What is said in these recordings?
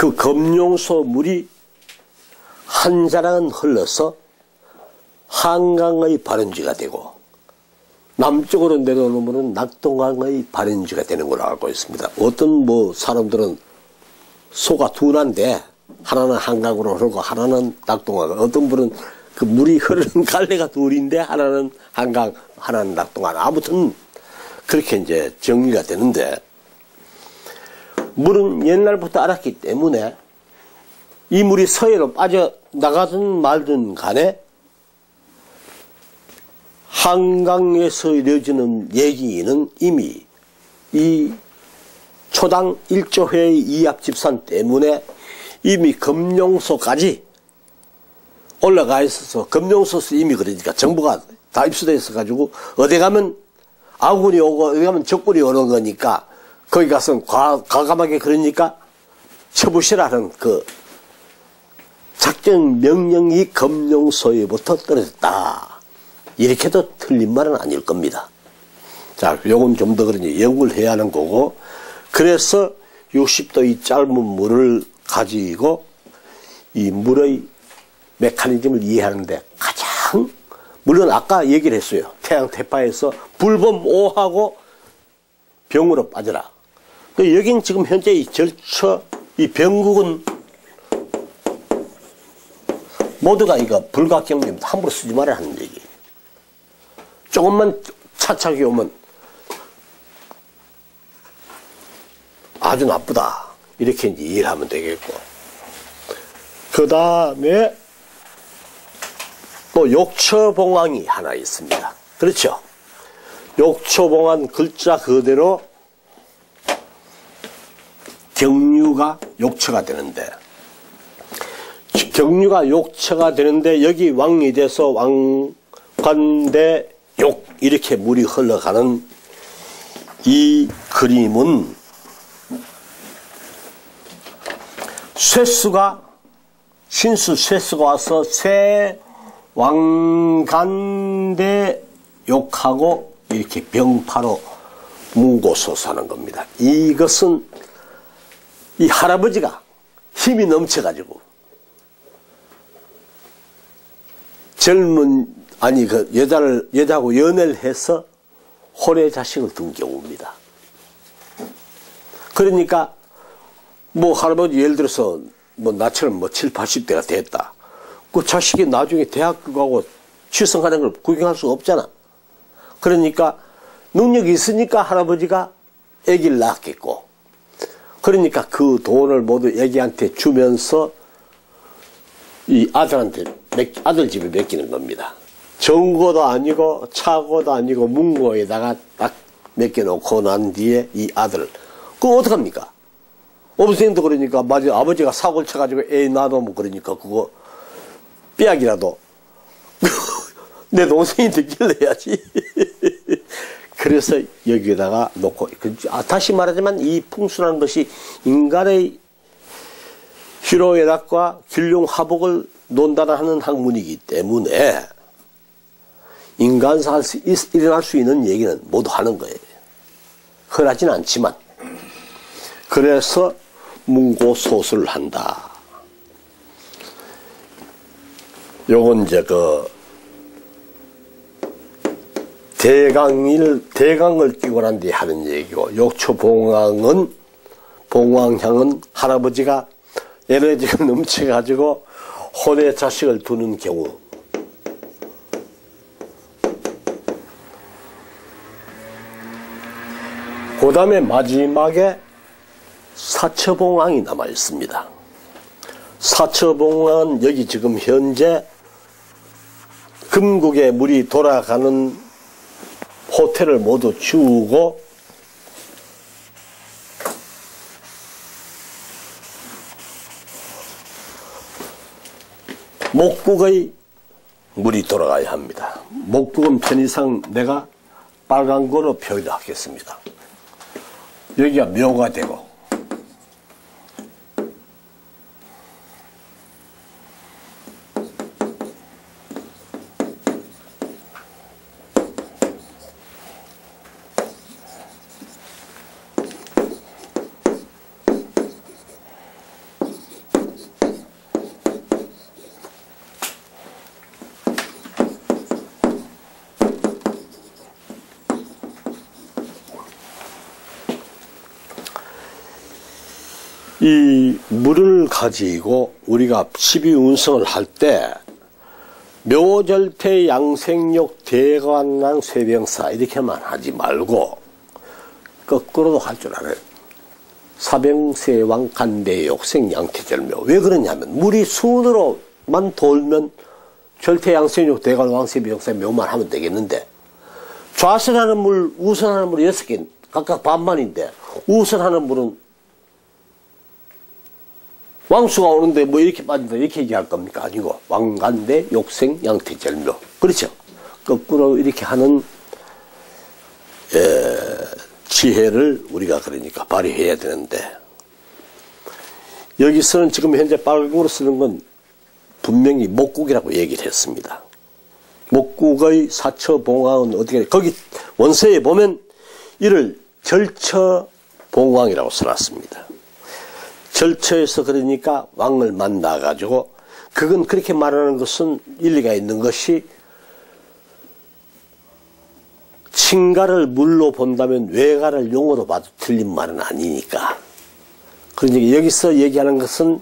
그 검룡소 물이 한 자락은 흘러서 한강의 발원지가 되고 남쪽으로 내려오면 낙동강의 발원지가 되는 걸로 알고 있습니다. 어떤 뭐 사람들은 소가 둔한데 하나는 한강으로 흐르고 하나는 낙동강 어떤 분은 그 물이 흐르는 갈래가 둘인데 하나는 한강 하나는 낙동강 아무튼 그렇게 이제 정리가 되는데 물은 옛날부터 알았기 때문에 이 물이 서해로 빠져 나가든 말든 간에 한강에서 이루어지는 얘기는 이미 이 초당 1조회의 이합 집산 때문에 이미 금룡소까지 올라가 있어서 금룡소서 이미 그러니까 정보가 다 입수되어 있어 가지고 어디 가면 아군이 오고 어디 가면 적군이 오는 거니까 거기 가서 과, 과감하게 그러니까 쳐부시라는 그 작전 명령이 금룡소에부터 떨어졌다. 이렇게도 틀린 말은 아닐 겁니다. 자, 요건 좀 더 그러니 연구를 해야 하는 거고, 그래서 60도 이 짧은 물을 가지고 이 물의 메커니즘을 이해하는데 가장, 물론 아까 얘기를 했어요. 태양 태파에서 불범 오하고 병으로 빠져라. 그 여긴 지금 현재 이 절처, 이 병국은 모두가 이거 불가경입니다. 함부로 쓰지 말아야 하는 얘기. 조금만 차차게 오면 아주 나쁘다. 이렇게 이제 이해를 하면 되겠고. 그 다음에 또 욕처봉황이 하나 있습니다. 그렇죠? 욕처봉황 글자 그대로 경류가 욕처가 되는데 경류가 욕처가 되는데 여기 왕이 돼서 왕관대 욕 이렇게 물이 흘러가는 이 그림은 쇠수가 신수 쇠수가 와서 쇠 왕간대 욕하고 이렇게 병파로 문고소 사는 겁니다. 이것은 이 할아버지가 힘이 넘쳐가지고 젊은 아니 그 여자를 여자하고 연애를 해서 혼의 자식을 둔 경우입니다. 그러니까 뭐 할아버지 예를 들어서 뭐 나처럼 뭐 7, 80대가 됐다. 그 자식이 나중에 대학교 가고 취성하는 걸 구경할 수 없잖아. 그러니까 능력이 있으니까 할아버지가 아기를 낳았겠고 그러니까 그 돈을 모두 아기한테 주면서 이 아들한테 아들 집에 맡기는 겁니다. 정고도 아니고 차고도 아니고 문고에다가 딱 맡겨놓고 난 뒤에 이 아들 그거 어떡합니까? 어부생도 그러니까 맞아 아버지가 사고를 쳐가지고 애 놔두면 그러니까 그거 삐약이라도 내 동생이 듣길래 해야지 그래서 여기에다가 놓고 아, 다시 말하지만 이 풍수라는 것이 인간의 희로애락과 길룡화복을 논단하는 학문이기 때문에 인간사 일어날 수 있는 얘기는 모두 하는 거예요. 흔하진 않지만 그래서 문고소설을 한다. 요건 이제 그 대강일 대강을 끼고 난 뒤에 하는 얘기고 욕초 봉황은 봉황향은 할아버지가 에너지가 넘쳐가지고 혼의 자식을 두는 경우 그 다음에 마지막에 사처봉왕이 남아 있습니다. 사처봉왕은 여기 지금 현재 금국에 물이 돌아가는 호텔을 모두 지우고 목국의 물이 돌아가야 합니다. 목국은 편의상 내가 빨간 거로 표기하겠습니다. 여기가 묘가 되고 이 물을 가지고 우리가 12운성을 할 때 묘절태 양생욕 대관랑 쇠병사 이렇게만 하지 말고 거꾸로도 할 줄 알아요. 사병세왕 간대욕 생 양태절묘 왜 그러냐면 물이 순으로만 돌면 절태 양생욕 대관 왕세병사 묘만 하면 되겠는데 좌선하는 물 우선하는 물이 여섯 개 각각 반반인데 우선하는 물은 왕수가 오는데 뭐 이렇게 빠진다 이렇게 얘기할 겁니까? 아니고 왕간대 욕생 양태절묘 그렇죠. 거꾸로 이렇게 하는 에, 지혜를 우리가 그러니까 발휘해야 되는데 여기서는 지금 현재 빨강으로 쓰는 건 분명히 목국이라고 얘기를 했습니다. 목국의 사처봉황은 어떻게 거기 원서에 보면 이를 절처봉황이라고 써놨습니다. 절처에서 그러니까 왕을 만나가지고 그건 그렇게 말하는 것은 일리가 있는 것이 친가를 물로 본다면 외가를 용어로 봐도 틀린 말은 아니니까. 그러니까 여기서 얘기하는 것은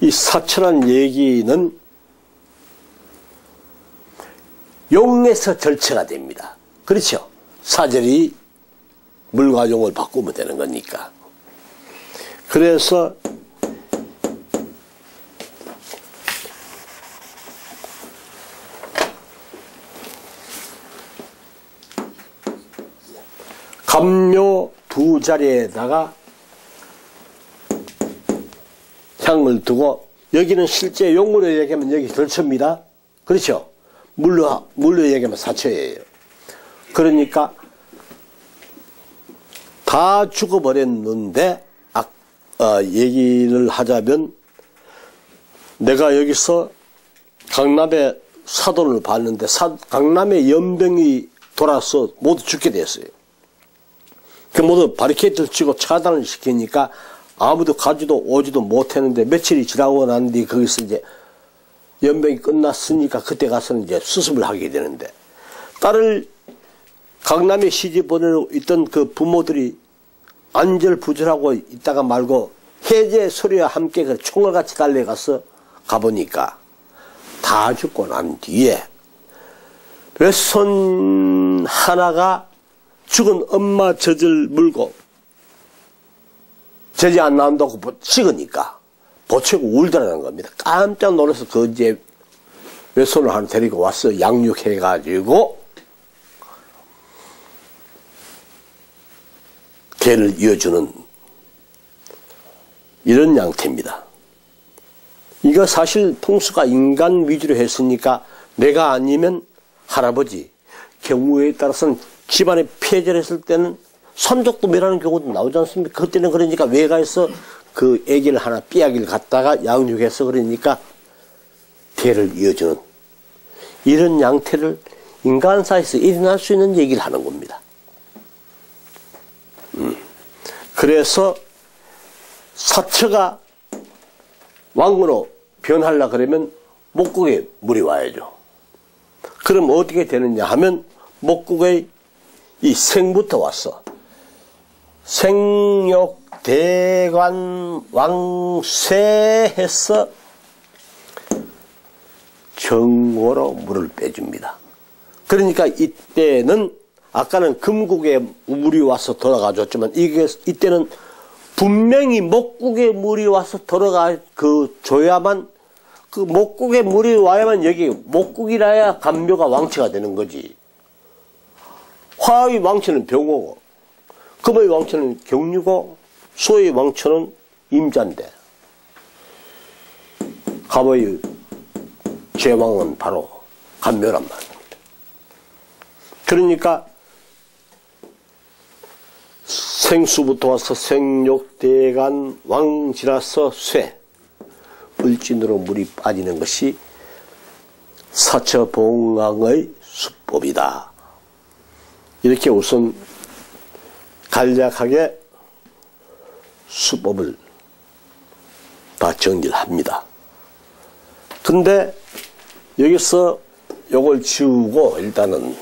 이 사천한 얘기는 용에서 절처가 됩니다. 그렇죠? 사절이 물과 용을 바꾸면 되는 거니까. 그래서 감료 두 자리에다가 향을 두고 여기는 실제 용물로 얘기하면 여기 절처입니다. 그렇죠? 물로, 물로 얘기하면 사처예요. 그러니까 다 죽어버렸는데 어, 얘기를 하자면 내가 여기서 강남의 사돈을 봤는데 사, 강남의 연병이 돌아서 모두 죽게 됐어요. 그 모두 바리케이트를 치고 차단을 시키니까 아무도 가지도 오지도 못했는데 며칠이 지나고 난 뒤 거기서 이제 연병이 끝났으니까 그때 가서는 이제 수습을 하게 되는데 딸을 강남에 시집 보내고 있던 그 부모들이 안절부절하고 있다가 말고 해제 소리와 함께 그 총알같이 달려가서 가보니까 다 죽고 난 뒤에 외손 하나가 죽은 엄마 젖을 물고 젖이 안 나온다고 찍으니까 보채고 울더라는 겁니다. 깜짝 놀라서 그 이제 외손을 하나 데리고 와서 양육해가지고 개를 이어주는 이런 양태입니다. 이거 사실 풍수가 인간 위주로 했으니까 내가 아니면 할아버지 경우에 따라서는 집안에 폐절 했을 때는 선족도 멸하는 경우도 나오지 않습니까? 그때는 그러니까 외가에서 그 애기를 하나 삐약이를 갖다가 양육해서 그러니까 대를 이어주는 이런 양태를 인간사에서 일어날 수 있는 얘기를 하는 겁니다. 음. 그래서 사처가 왕으로 변하려 그러면 목국에 물이 와야죠. 그럼 어떻게 되느냐 하면 목국의 이 생부터 왔어. 생욕 대관 왕쇠해서 정고로 물을 빼줍니다. 그러니까 이때는 아까는 금국에 물이 와서 돌아가 줬지만 이게 이때는 분명히 목국에 물이 와서 돌아가 그 줘야만 그 목국에 물이 와야만 여기 목국이라야 감묘가 왕치가 되는 거지. 화의 왕치는 병호고 금의 왕치는 경류고 소의 왕처는 임자인데 갑의 제왕은 바로 감묘란 말입니다. 그러니까 생수부터 와서 생욕, 대간, 왕지라서 쇠, 을진으로 물이 빠지는 것이 사처봉왕의 수법이다. 이렇게 우선 간략하게 수법을 다 정리를 합니다. 근데 여기서 요걸 지우고 일단은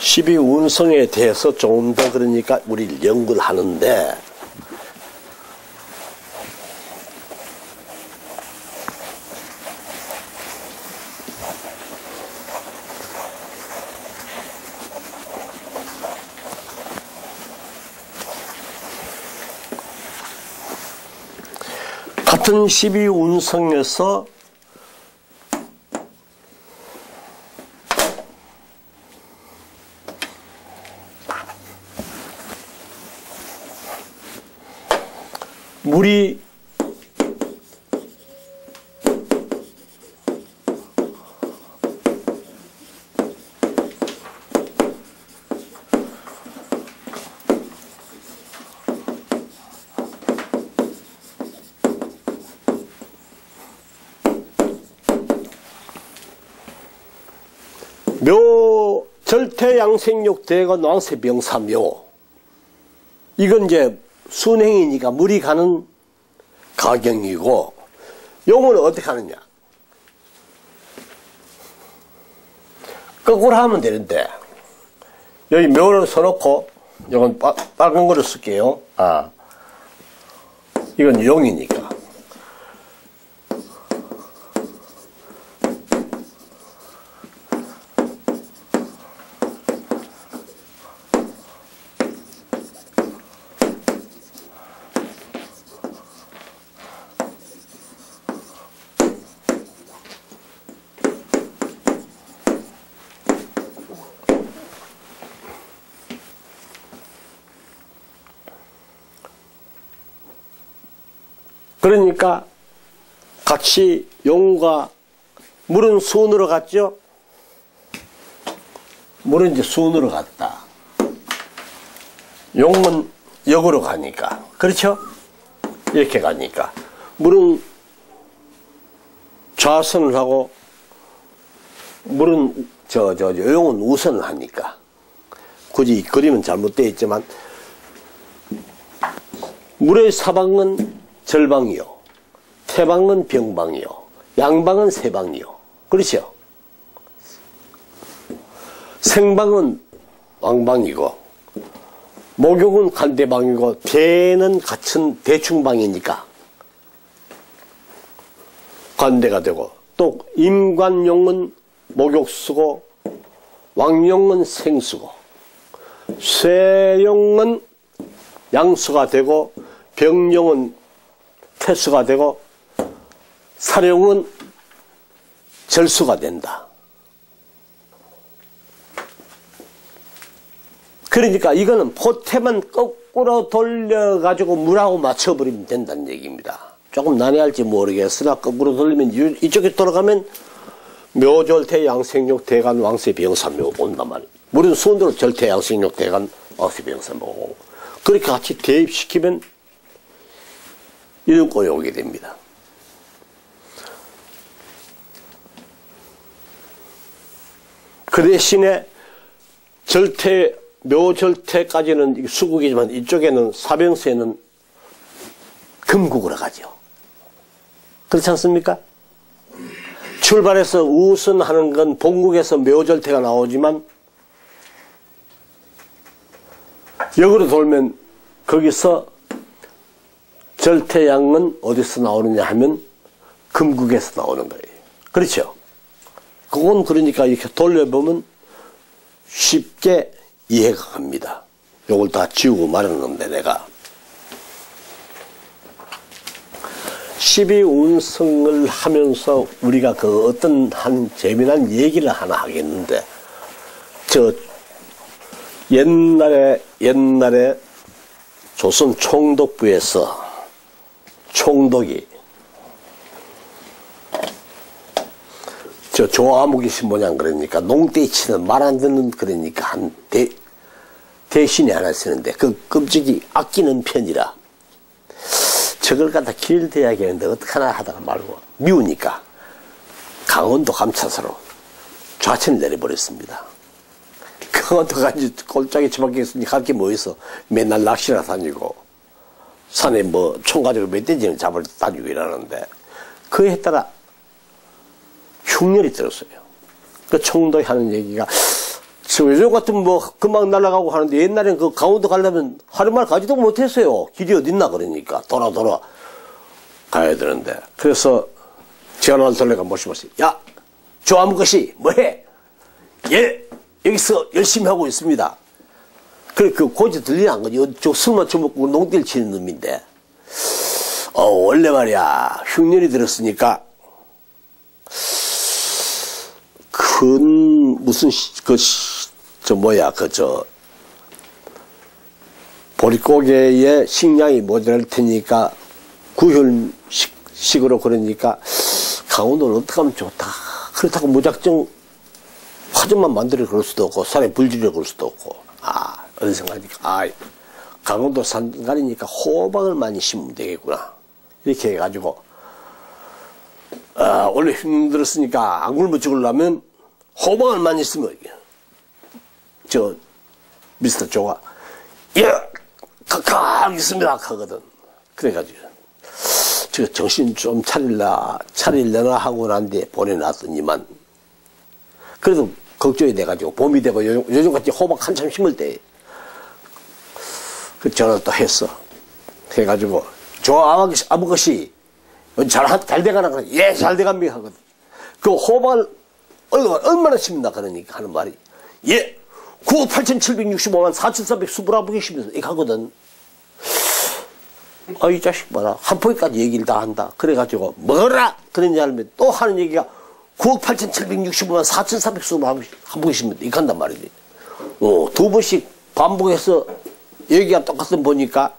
십이 운성에 대해서 조금 더 그러니까 우리 연구를 하는데 같은 십이 운성에서 물이 묘 절태양생육 대건 왕세병사묘. 이건 이제 순행이니까 물이 가는 가경이고 용어는 어떻게 하느냐? 거꾸로 하면 되는데 여기 묘를 써놓고 이건 빨간 거를 쓸게요. 아. 이건 용이니까 그러니까 같이 용과 물은 순으로 갔죠? 물은 이제 순으로 갔다. 용은 역으로 가니까. 그렇죠? 이렇게 가니까. 물은 좌선을 하고, 물은, 저, 저, 저, 용은 우선을 하니까. 굳이 그림은 잘못되어 있지만, 물의 사방은 절방이요. 태방은 병방이요. 양방은 세방이요. 그렇죠? 생방은 왕방이고 목욕은 간대방이고 대는 같은 대충방이니까 관대가 되고 또 임관용은 목욕수고 왕용은 생수고 쇠용은 양수가 되고 병용은 태수가 되고 사령은 절수가 된다. 그러니까 이거는 포템은 거꾸로 돌려가지고 물하고 맞춰버리면 된다는 얘기입니다. 조금 난해할지 모르겠으나 거꾸로 돌리면 이쪽에 돌아가면 묘절태 양생육 대간 왕세 병사묘 온단 말이에요. 물은 순으로 절태 양생육 대간 왕세 병사묘 그렇게 같이 대입시키면 이런 꼴이 오게 됩니다. 그 대신에 절태, 묘절태까지는 수국이지만 이쪽에는 사병세는 금국으로 가죠. 그렇지 않습니까? 출발해서 우선하는 건 본국에서 묘절태가 나오지만 역으로 돌면 거기서 절태양은 어디서 나오느냐 하면 금국에서 나오는 거예요. 그렇죠? 그건 그러니까 이렇게 돌려보면 쉽게 이해가 갑니다. 요걸 다 지우고 말하는 건데 내가 12운성을 하면서 우리가 그 어떤 한 재미난 얘기를 하나 하겠는데 저 옛날에 옛날에 조선 총독부에서 총독이 저 조아무기 신모양 그러니까 농대 치는 말 안 듣는 그러니까 한 대, 대신이 하나 쓰는데 그 끔찍이 아끼는 편이라 저걸 갖다 길대야겠는데 어떡하나 하다가 말고 미우니까 강원도 감차사로 좌천을 내려버렸습니다. 강원도까지 꼴짝이 처박혀 있으니 갈 게 뭐 있어. 맨날 낚시나 다니고 산에 뭐 총 가지고 멧돼지를 잡을 다니고 이러는데 그에 따라 흉년이 들었어요. 그 총독이 하는 얘기가 저 요즘 같으면 뭐 금방 날아가고 하는데 옛날엔 그 강원도 가려면 하루만 가지도 못했어요. 길이 어딨나 그러니까 돌아 돌아 가야 되는데 그래서 전화를 돌려가 모시면서 야 좋아하는 것이 뭐해? 예 여기서 열심히 하고 있습니다. 그래, 그 고지 들리나 안 거지. 저 술만 처먹고 농띠를 치는 놈인데. 어, 원래 말이야, 흉년이 들었으니까, 큰, 무슨, 시- 그, 시- 저, 뭐야, 그, 저, 보릿고개에 식량이 모자랄 테니까, 구혈식으로 그러니까, 강원도는 어떻게 하면 좋다. 그렇다고 무작정 화전만 만들어 그럴 수도 없고, 산에 불지르려 그럴 수도 없고, 아, 어느 생각이니까, 아, 강원도 산간이니까 호박을 많이 심으면 되겠구나. 이렇게 해가지고, 아, 원래 힘들었으니까 안 굶어 죽으려면 호박을 많이 쓰면, 저, 미스터 조가, 예, 가까 하겠습니다. 하거든. 그래가지고, 저 정신 좀 차릴라, 차릴려나 하고 난 뒤에 보내놨더니만, 그래도 걱정이 돼가지고, 봄이 되고 요즘, 요즘같이 호박 한참 심을 때, 그 전화를 또 했어. 해가지고, 저 아버지, 아버지, 잘, 하- 잘 돼가나? 그래. 예, 잘 돼갑니다. 하거든. 그 호박을 얼마, 얼마나 심나? 그러니까 하는 말이, 예, 9억 8,765만 4,420을 계시면서 이렇게 하거든. 아, 이 자식 봐라. 한 포기까지 얘기를 다 한다. 그래가지고, 뭐라! 그러냐 하면 또 하는 얘기가 9억 8,765만 4,420을 한 포기시면 이렇게 한단 말이지. 어, 두 번씩 반복해서 얘기가 똑같은 보니까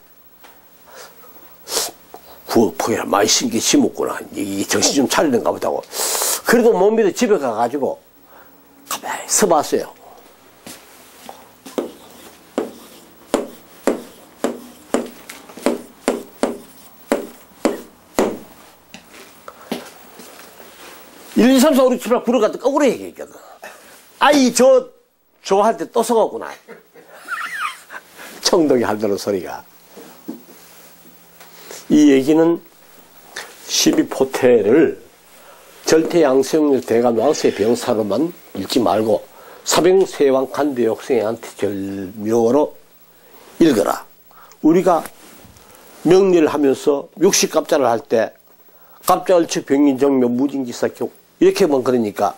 9억 포기를 많이 심게 심었구나. 이 정신 좀 차리는가 보다고. 그래도 못 믿어 집에 가가지고 가만히 서봤어요. 일, 이, 삼, 사, 오, 육, 칠, 팔, 구를 갖다 거꾸로 얘기했거든. 아이, 저, 때또 속았구나. 청동이 하더는 소리가. 이 얘기는 12포태를 절대양성률 대간 왕세 병사로만 읽지 말고 사병세왕 간대 역생한테 절묘로 읽어라. 우리가 명리를 하면서 육식갑자를 할 때 갑자을측 병인정묘 무진기사교 이렇게 하면 그러니까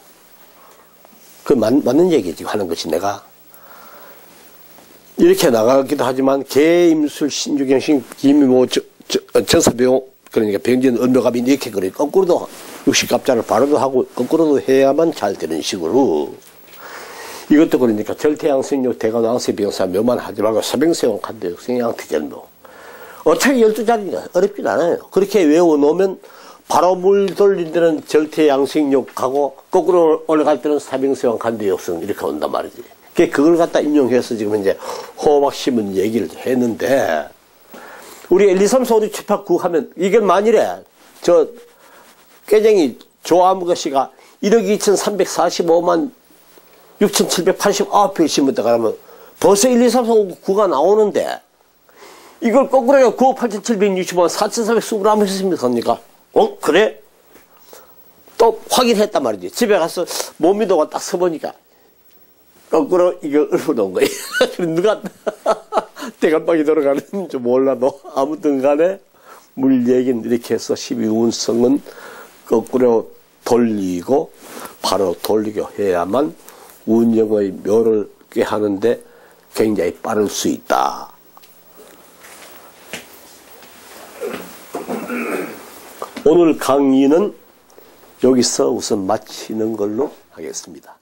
그 맞, 맞는 얘기지 하는 것이 내가 이렇게 나가기도 하지만 개임술 신주경신 김모 전사병 그러니까 병진 은묘갑이 이렇게 그래 거꾸로도 육식갑자를 바로도 하고 거꾸로도 해야만 잘 되는 식으로 이것도 그러니까 절태양생료 대관왕세 병사 묘만 하지 말고 사병세원 간대 생양태전도 어차피 열두 자리가 어렵진 않아요. 그렇게 외워놓으면 바로 물 돌린 데는 절태양생욕하고 거꾸로 올라갈 때는 사병세왕 간대역성 이렇게 온단 말이지. 그게 그걸 갖다 인용해서 지금 이제 호박 심은 얘기를 했는데 우리 1, 2, 3, 4, 5, 6, 7, 8, 9 하면 이게 만일에 저 깨쟁이 조아무가 씨가 1억 2,345만 6,789표 심었다 그러면 벌써 1, 2, 3, 4, 5, 9가 나오는데 이걸 거꾸로 해서 9억 8,765만 4,420을 했습니다. 겁니까? 어? 그래? 또 확인했단 말이지. 집에 가서 못 믿어가 딱 서보니까 거꾸로 이거 읊어놓은 거야. 누가 대감방이 돌아가는지 몰라도 아무튼 간에 물 얘기는 이렇게 해서 12운성은 거꾸로 돌리고 바로 돌리고 해야만 운영의 묘를 꾀하는데 굉장히 빠를 수 있다. 오늘 강의는 여기서 우선 마치는 걸로 하겠습니다.